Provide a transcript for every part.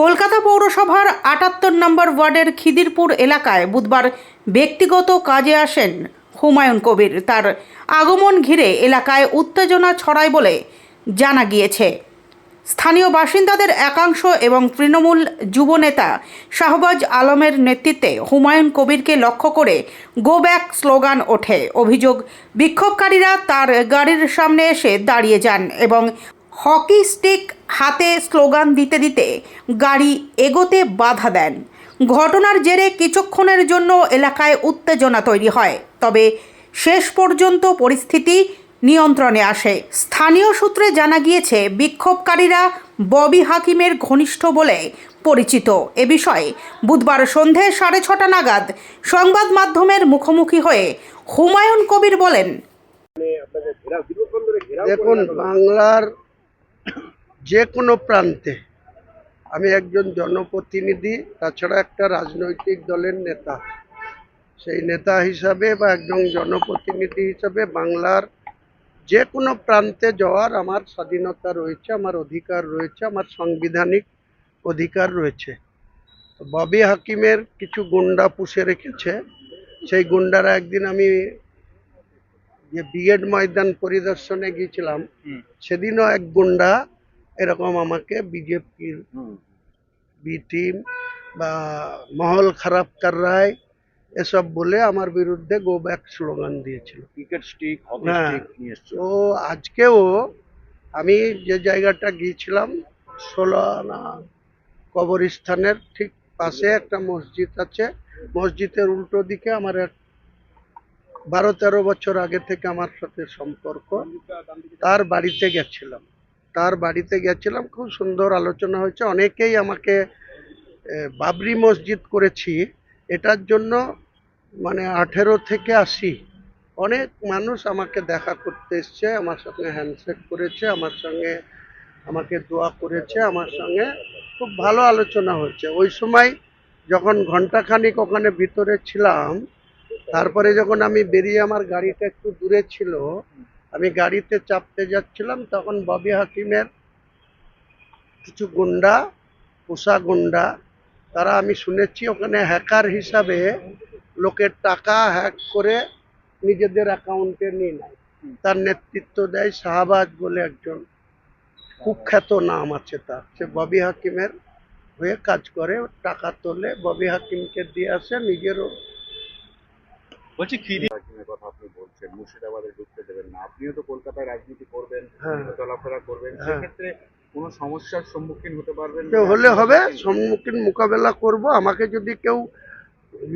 কলকাতা পৌরসভার আটাত্তর নম্বর ওয়ার্ডের খিদিরপুর এলাকায় বুধবার ব্যক্তিগত কাজে আসেন হুমায়ুন কবির। তার আগমন ঘিরে এলাকায় উত্তেজনা ছড়ায় বলে জানা গিয়েছে। স্থানীয় বাসিন্দাদের একাংশ এবং তৃণমূল যুবনেতা শাহবাজ আলমের নেতৃত্বে হুমায়ুন কবিরকে লক্ষ্য করে গো ব্যাক স্লোগান ওঠে। অভিযোগ, বিক্ষোভকারীরা তার গাড়ির সামনে এসে দাঁড়িয়ে যান এবং হকি স্টিক হাতে স্লোগান দিতে দিতে গাড়ি এগোতে বাধা দেন। ঘটনার জেরে কিছুক্ষণের জন্য এলাকায় উত্তেজনা তৈরি হয়, তবে শেষ পর্যন্ত পরিস্থিতি নিয়ন্ত্রণে আসে। স্থানীয় সূত্রে জানা গিয়েছে, বিক্ষোভকারীরা ববি হাকিমের ঘনিষ্ঠ বলে পরিচিত। এ বিষয়ে বুধবার সন্ধে সাড়ে ছটা নাগাদ সংবাদ মাধ্যমের মুখোমুখি হয়ে হুমায়ুন কবির বলেন, দেখুন, বাংলার যে কোনো প্রান্তে। আমি একজন জনপ্রতিনিধি তাছাড়া একটা রাজনৈতিক দলের নেতা। সেই নেতা হিসাবে বা একজন জনপ্রতিনিধি হিসাবে বাংলার যে কোনো প্রান্তে যাওয়ার আমার স্বাধীনতা রয়েছে আমার অধিকার রয়েছে আমার সাংবিধানিক অধিকার রয়েছে। ববি হাকিমের কিছু গুন্ডা পুষে রেখেছে। সেই গুন্ডারা একদিন আমি যে বিএড ময়দান পরিদর্শনে গিয়েছিলাম সেদিনও এক গুন্ডা এরকম আমাকে বিজেপির বি টিম বা মহল খারাপ কার রায় এসব বলে আমার বিরুদ্ধে গো ব্যাক স্লোগান দিয়েছিল। ক্রিকেট স্টিক হ্যাঁ। তো আজকেও আমি যে জায়গাটা গিয়েছিলাম ষোলানা কবরস্থানের ঠিক পাশে একটা মসজিদ আছে। মসজিদের উল্টো দিকে আমার এক বারো তেরো বছর আগে থেকে আমার সাথে সম্পর্ক। তার বাড়িতে গেছিলাম। তার বাড়িতে গেছিলাম, খুব সুন্দর আলোচনা হয়েছে। অনেকেই আমাকে বাবরি মসজিদ করেছি। এটার জন্য মানে আঠেরো থেকে আশি। অনেক মানুষ আমাকে দেখা করতে এসছে, আমার সঙ্গে হ্যান্ডশেক করেছে, আমার সঙ্গে আমাকে দোয়া করেছে, আমার সঙ্গে খুব ভালো আলোচনা হয়েছে। ওই সময় যখন ঘন্টাখানিক ওখানে ভিতরে ছিলাম, তারপরে যখন আমি বেরিয়ে আমার গাড়িটা একটু দূরে ছিল আমি গাড়িতে চাপতে যাচ্ছিলাম, তখন ববি হাকিমের কিছু গুন্ডা, পোষা গুন্ডা, তারা আমি শুনেছি ওখানে হ্যাকার হিসাবে লোকের টাকা হ্যাক করে নিজেদের অ্যাকাউন্টে নিয়ে নেয়। তার নেতৃত্ব দেয় শাহবাজ বলে একজন। কুখ্যাত নাম আছে তার। সে ববি হাকিমের হয়ে কাজ করে, টাকা তোলে। ববি হাকিমকে দিয়ে আসে, নিজেরও বলছি খিদি কথা আপনি বলছেন মুর্শিদাবাদে ঢুকতে দেবেন না আপনিও তো কলকাতায় রাজনীতি করবেন হ্যাঁ। চলাফেরা করবেন হ্যাঁ। সেক্ষেত্রে কোনো সমস্যার সম্মুখীন হতে পারবেন হলে হবে সম্মুখীন মোকাবেলা করব আমাকে যদি কেউ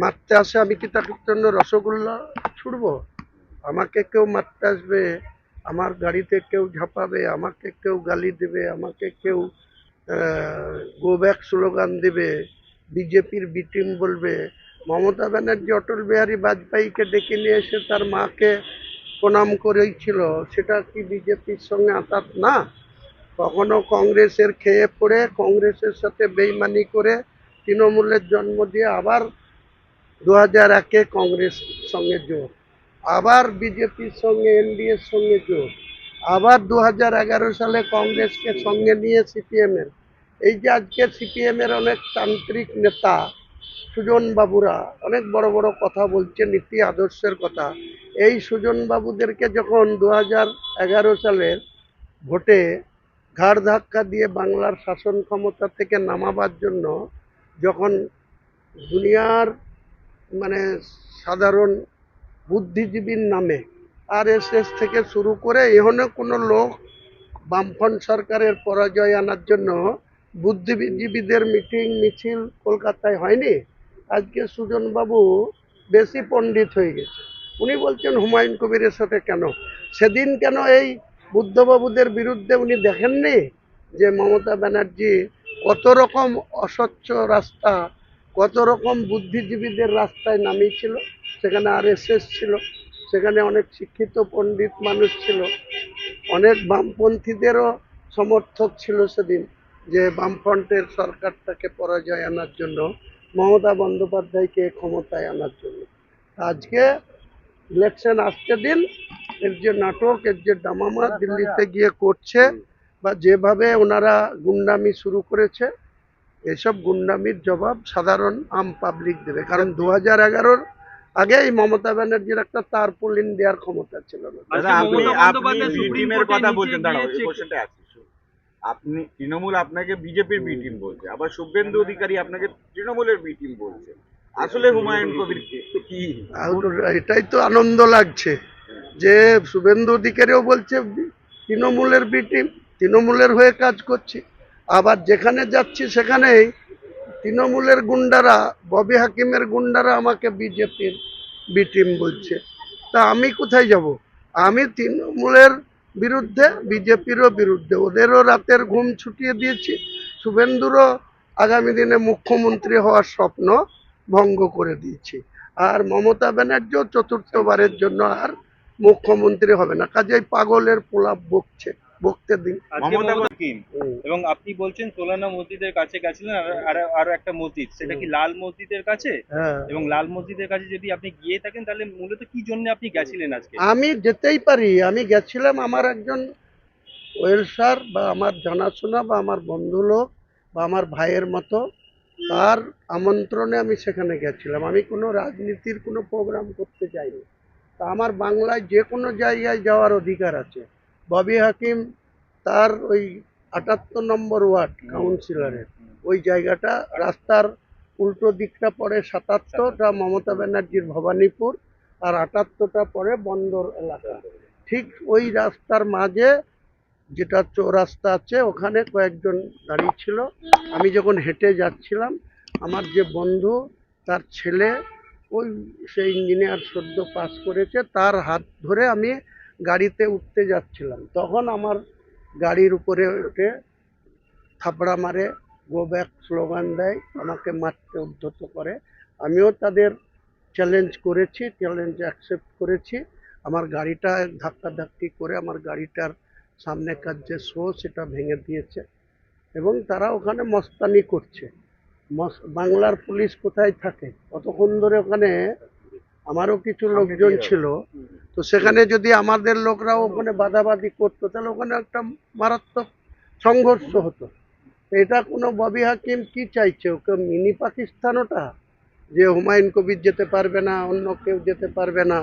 মারতে আসে আমি কি তার জন্য রসগোল্লা ছুড়বো আমাকে কেউ মারতে আসবে আমার গাড়িতে কেউ ঝাঁপাবে আমাকে কেউ গালি দেবে আমাকে কেউ গো ব্যাক স্লোগান দেবে বিজেপির বিটিম বলবে মমতা ব্যানার্জি, অটল বিহারী বাজপেয়ীকে ডেকে নিয়ে এসে তার মাকে প্রণাম করেছিল। সেটা কি বিজেপির সঙ্গে আতাত না? কখনো কংগ্রেসের খেয়ে পড়ে, কংগ্রেসের সাথে বেইমানি করে তৃণমূলের জন্ম দিয়ে আবার দু হাজার একে কংগ্রেস সঙ্গে জোর, আবার বিজেপির সঙ্গে, এনডিএর সঙ্গে জোর, আবার দু হাজার এগারো সালে কংগ্রেসকে সঙ্গে নিয়ে সিপিএমের। এই যে আজকে সিপিএমের অনেক তান্ত্রিক নেতা সুজন বাবুরা অনেক বড় বড় কথা বলছে নীতি আদর্শের কথা। এই সুজন বাবুদেরকে যখন দু এগারো সালের ভোটে ঘাড় ধাক্কা দিয়ে বাংলার শাসন ক্ষমতা থেকে নামাবার জন্য যখন দুনিয়ার মানে সাধারণ বুদ্ধিজীবীর নামে আর থেকে শুরু করে এখানে কোনো লোক বামফ্রন্ট সরকারের পরাজয় আনার জন্য বুদ্ধিজীবীদের মিটিং, মিছিল কলকাতায় হয়নি? আজকে সুজনবাবু বেশি পণ্ডিত হয়ে গেছে। উনি বলছেন, হুমায়ুন কবিরের সাথে কেন? সেদিন কেন এই বুদ্ধবাবুদের বিরুদ্ধে উনি দেখেননি যে মমতা ব্যানার্জি কত রকম অস্বচ্ছ রাস্তা, কত রকম বুদ্ধিজীবীদের রাস্তায় নামিয়েছিল? সেখানে আর ছিল, সেখানে অনেক শিক্ষিত পণ্ডিত মানুষ ছিল। অনেক বামপন্থীদেরও সমর্থক ছিল সেদিন যে বামফ্রন্টের সরকারটাকে পরাজয় আনার জন্য। মমতা বন্দ্যোপাধ্যায়কে ক্ষমতায় আনার জন্য। আজকে ইলেকশন আসতে দিন এর যে নাটক এর যে ডামামা দিল্লিতে গিয়ে করছে বা যেভাবে ওনারা গুন্ডামি শুরু করেছে এসব গুন্ডামির জবাব সাধারণ আম পাবলিক দেবে। কারণ দু হাজার এগারোর আগেই মমতা ব্যানার্জির একটা তারপুলিন দেওয়ার ক্ষমতা ছিল না। দাদা আজকে আপনি তৃণমূল আপনাকে বিজেপির বি টিম বলছে আবার শুভেন্দু অধিকারী আপনাকে তৃণমূলের বি টিম বলছে। আসলে হুমায়ুন কবির কি? এটাই তো আনন্দ লাগছে যে শুভেন্দু অধিকারীও বলছে তৃণমূলের বি টিম তৃণমূলের হয়ে কাজ করছি। আবার যেখানে যাচ্ছি সেখানেই তৃণমূলের গুন্ডারা ববি হাকিমের গুন্ডারা আমাকে বিজেপির বি টিম বলছে। তা আমি কোথায় যাব? আমি তৃণমূলের বিরুদ্ধে, বিজেপিরও বিরুদ্ধে। ওদেরও রাতের ঘুম ছুটিয়ে দিয়েছি। শুভেন্দুরও আগামী দিনে মুখ্যমন্ত্রী হওয়ার স্বপ্ন ভঙ্গ করে দিয়েছি। আর মমতা ব্যানার্জিও চতুর্থবারের জন্য আর মুখ্যমন্ত্রী হবে না। কাজেই পাগলের পোলাপ বকছে। বকতে দিন। এবং আপনি বলছেন সোলানা মসজিদের কাছে গেছিলেন আর আর- আরও একটা মসজিদ। সেটা কি লাল মসজিদের কাছে? হ্যাঁ। এবং লাল মসজিদের কাছে যদি আপনি গিয়ে থাকেন তাহলে মূলত কি জন্য আপনি গেছিলেন আজকে? আমি যেতেই পারি। আমি গেছিলাম আমার একজন ওয়েলসার বা আমার জানাশোনা বা আমার বন্ধু লোক বা আমার ভাইয়ের মতো। তার আমন্ত্রণে আমি সেখানে গেছিলাম। আমি কোনো রাজনীতির কোনো প্রোগ্রাম করতে চাইনি তা আমার বাংলায় যে কোনো জায়গায় যাওয়ার অধিকার আছে। ববি হাকিম তার ওই আটাত্তর নম্বর ওয়ার্ড কাউন্সিলরের। ওই জায়গাটা রাস্তার উল্টো দিকটা পড়ে সাতাত্তরটা মমতা ব্যানার্জির ভবানীপুর আর আটাত্তরটা পরে বন্দর এলাকা। ঠিক ওই রাস্তার মাঝে যেটা চৌরাস্তা আছে, ওখানে কয়েকজন দাঁড়িয়ে ছিল। আমি যখন হেঁটে যাচ্ছিলাম, আমার যে বন্ধু, তার ছেলে, ওই সে ইঞ্জিনিয়ার সদ্য পাস করেছে, তার হাত ধরে আমি গাড়িতে উঠতে যাচ্ছিলাম। তখন আমার গাড়ির উপরে উঠে থাপড়া মারে গো ব্যাক স্লোগান দেয়, আমাকে মারতে উদ্ধত করে। আমিও তাদের চ্যালেঞ্জ করেছি চ্যালেঞ্জ অ্যাকসেপ্ট করেছি। আমার গাড়িটা ধাক্কাধাক্কি করে আমার গাড়িটার সামনেকার যে শো, সেটা ভেঙে দিয়েছে এবং তারা ওখানে মস্তানি করছে। বাংলার পুলিশ কোথায় থাকে? কতক্ষণ ধরে ওখানে আমারও কিছু লোকজন ছিল। তো সেখানে যদি আমাদের লোকরাও ওখানে বাদাবাদি করতো তাহলে ওখানে একটা মারাত্মক সংঘর্ষ হতো। এটা কোনো ববি হাকিম কি চাইছে? ওকে মিনি পাকিস্তান ওটা? যে হুমায়ুন কবির যেতে পারবে না অন্য কেউ যেতে পারবে না।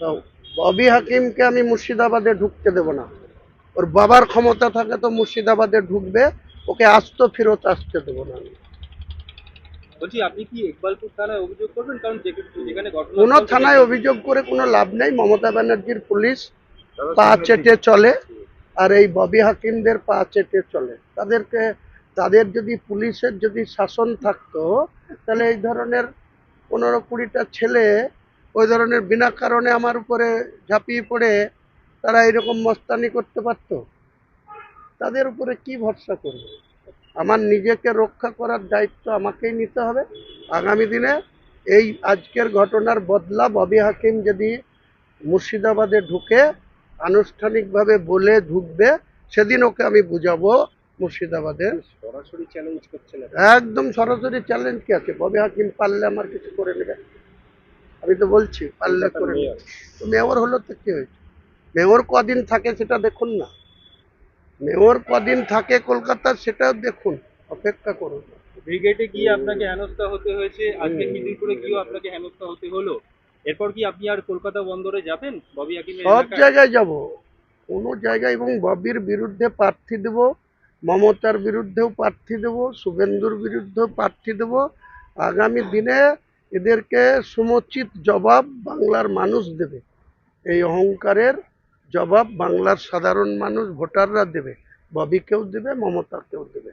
তো ববি হাকিমকে আমি মুর্শিদাবাদে ঢুকতে দেব না। ওর বাবার ক্ষমতা থাকে তো মুর্শিদাবাদে ঢুকবে ওকে আস্ত ফেরত আসতে দেবো না আমি। বলছি আপনি কি ইকবালপুর থানায় অভিযোগ করবেন? কারণ যে- যেখানে ঘটনা কোনো থানায় অভিযোগ করে কোনো লাভ নেই। মমতা ব্যানার্জির পুলিশ পা চেটে চলে আর এই ববি হাকিমদের পা চেটে চলে। তাদেরকে তাদের যদি পুলিশের যদি শাসন থাকতো তাহলে এই ধরনের পনেরো কুড়িটা ছেলে ওই ধরনের বিনা কারণে আমার উপরে ঝাঁপিয়ে পড়ে তারা এরকম মস্তানি করতে পারতো? তাদের উপরে কি ভরসা করবে? আমার নিজেকে রক্ষা করার দায়িত্ব আমাকেই নিতে হবে। আগামী দিনে এই আজকের ঘটনার বদলা ববি হাকিম যদি মুর্শিদাবাদে ঢুকে আনুষ্ঠানিকভাবে বলে ঢুকবে সেদিন ওকে আমি বুঝাবো মুর্শিদাবাদের। সরাসরি চ্যালেঞ্জ করছেন একদম সরাসরি চ্যালেঞ্জ কি আছে? ববি হাকিম পারলে আমার কিছু করে নেবে? আমি তো বলছি পারলে করে নেবে। তো মেয়র হলো তো কি? হয়েছে মেয়র কদিন থাকে সেটা দেখুন না। মেয়র কদিন থাকে কলকাতা সেটাও দেখুন অপেক্ষা করুন। ব্রিগেডে গিয়ে আপনাকে হেনস্থা হতে হয়েছে? আজকে খিদিরপুরে গিয়েও আপনাকে হেনস্থা হতে হলো? এরপর কি আপনি আর কলকাতা বন্দরে যাবেন? ববি সব জায়গায় যাব। কোনো জায়গায় এবং ববির বিরুদ্ধে প্রার্থী দেব মমতার বিরুদ্ধেও প্রার্থী দেব শুভেন্দুর বিরুদ্ধেও প্রার্থী দেব। আগামী দিনে এদেরকে সমুচিত জবাব বাংলার মানুষ দেবে। এই অহংকারের জবাব বাংলার সাধারণ মানুষ ভোটাররা দেবে। ববিকেও দেবে মমতাকেও দেবে।